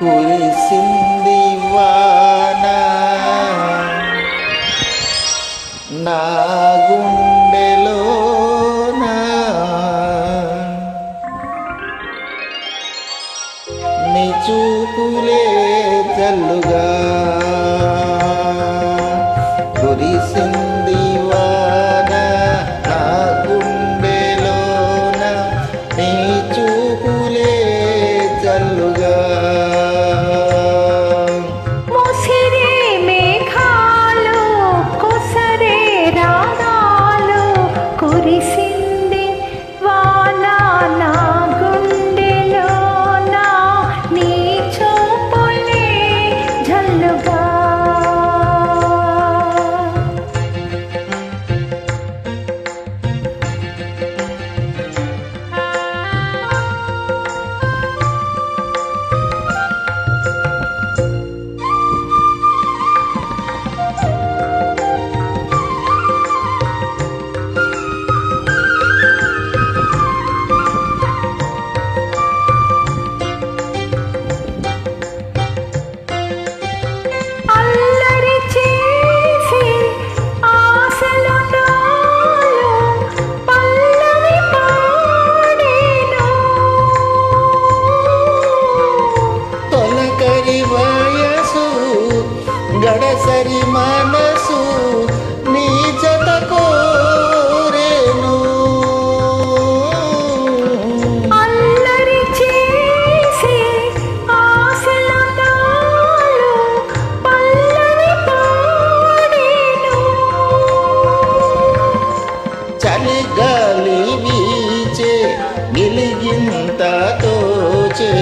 కురిసింది వాన. నా గుండెలోన నీ చూపులే జల్లుగా. కురిసింది వాన నా గుండెలోన నీ చూపు గడసరి మనసు నీ జత కోరేను. అల్లరి చేసి ఆశల నాలో పల్లవి పాడేను. చలిగాలి వీచే గిలిగింత తోచే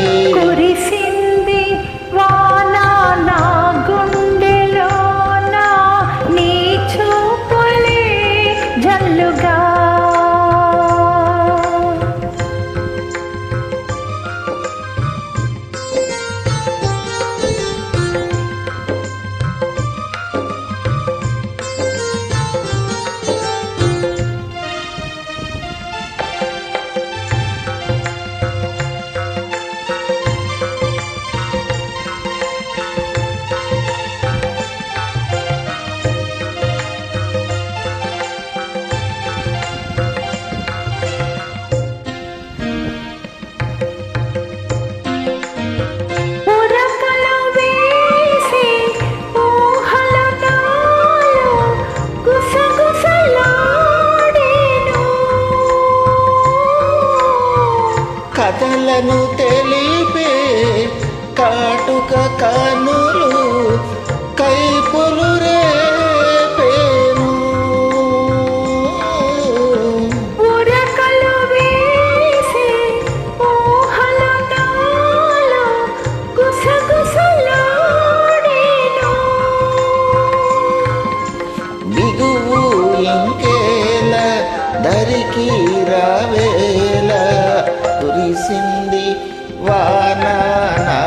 కథలను తెలిపే కాటుక కనులు కైపులు రేపేను. ఉరకలు వేసి ఊహల నాలో గుసగుసలాడేను. బిగువు ఇంకేల దరికి రావేల కురిసింది వాన నా